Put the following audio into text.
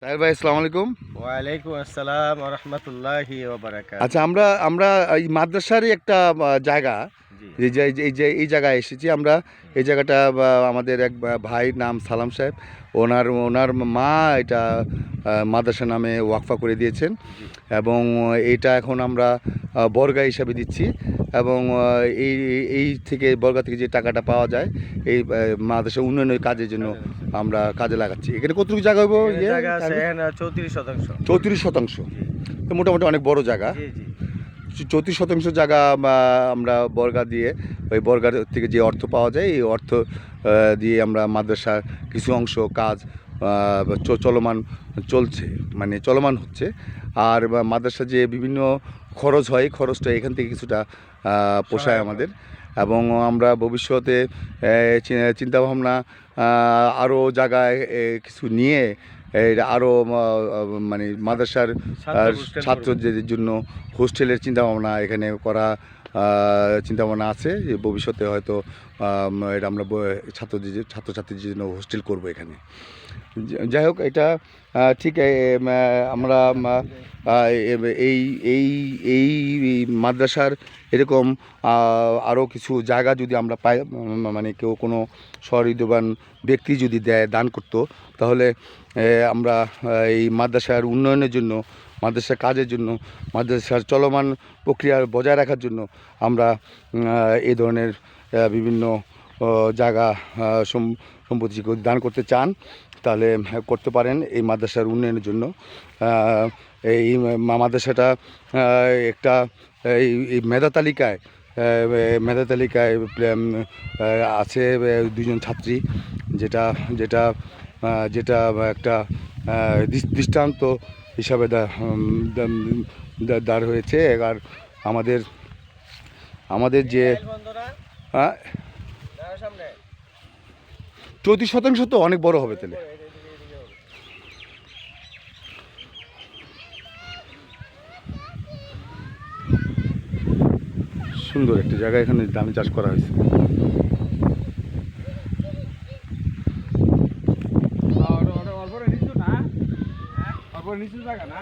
তাহের ভাই আসসালামু আলাইকুম। ওয়ালাইকুম আসসালাম রহমতুল্লাহি আচ্ছা আমরা আমরা এই মাদ্রাসারই একটা জায়গা। এই যে এই যে- এই জায়গায় এসেছি আমরা। এই জায়গাটা আমাদের এক ভাইয়ের নাম সালাম সাহেব। ওনার ওনার মা এটা মাদ্রাসা নামে ওয়াকফা করে দিয়েছেন। এবং এটা এখন আমরা বর্গা হিসাবে দিচ্ছি। এবং এই এই থেকে বর্গা থেকে যে টাকাটা পাওয়া যায় এই মাদ্রাসা উন্নয়নের কাজের জন্য আমরা কাজে লাগাচ্ছি। এখানে কতটুকু জায়গা হইব ইয়ে? চৌত্রিশ শতাংশ। চৌত্রিশ শতাংশ। তো মোটামুটি অনেক বড় জায়গা। চৌত্রিশ শতাংশ জায়গা আমরা বর্গা দিয়ে ওই বর্গার থেকে যে অর্থ পাওয়া যায় এই অর্থ দিয়ে আমরা মাদ্রাসার কিছু অংশ কাজ চলমান চলছে মানে চলমান হচ্ছে। আর মাদ্রাসা যে বিভিন্ন খরচ হয় খরচটা এখান থেকে কিছুটা পোষায় আমাদের। এবং আমরা ভবিষ্যতে চিন্তাভাবনা আরও জায়গায় কিছু নিয়ে আরও মানে মাদ্রাসার ছাত্র ছাত্রদের জন্য হোস্টেলের চিন্তাভাবনা এখানে করা চিন্তাভাবনা আছে যে ভবিষ্যতে হয়তো এটা আমরা ছাত্রদের ছাত্রছাত্রীদের জন্য হোস্টেল করব এখানে। যাই হোক এটা ঠিক এ, আমরা এ- এই এই এই মাদ্রাসার এরকম আরও কিছু জায়গা যদি আমরা পাই মানে কেউ কোনো সহৃদয়বান ব্যক্তি যদি দেয় দান করতো তাহলে আমরা এই মাদ্রাসার উন্নয়নের জন্য মাদ্রাসার কাজের জন্য মাদ্রাসার চলমান প্রক্রিয়া বজায় রাখার জন্য আমরা এই ধরনের বিভিন্ন জায়গা সম্পত্তি দান করতে চান, তাহলে করতে পারেন এই মাদ্রাসার উন্নয়নের জন্য। এই মাদ্রাসাটা একটা, এই মেধা তালিকায় মেধা তালিকায় আছে দুজন ছাত্রী, যেটা যেটা যেটা একটা দৃষ্টান্ত হিসাবে দাঁড় হয়েছে। আর আমাদের আমাদের যে হ্যাঁ। চৌত্রিশ শতাংশ তো অনেক বড় হবে তাহলে। সুন্দর একটা জায়গা এখানে দামি চাষ করা হয়েছে। না অল্প নিচু জায়গা না?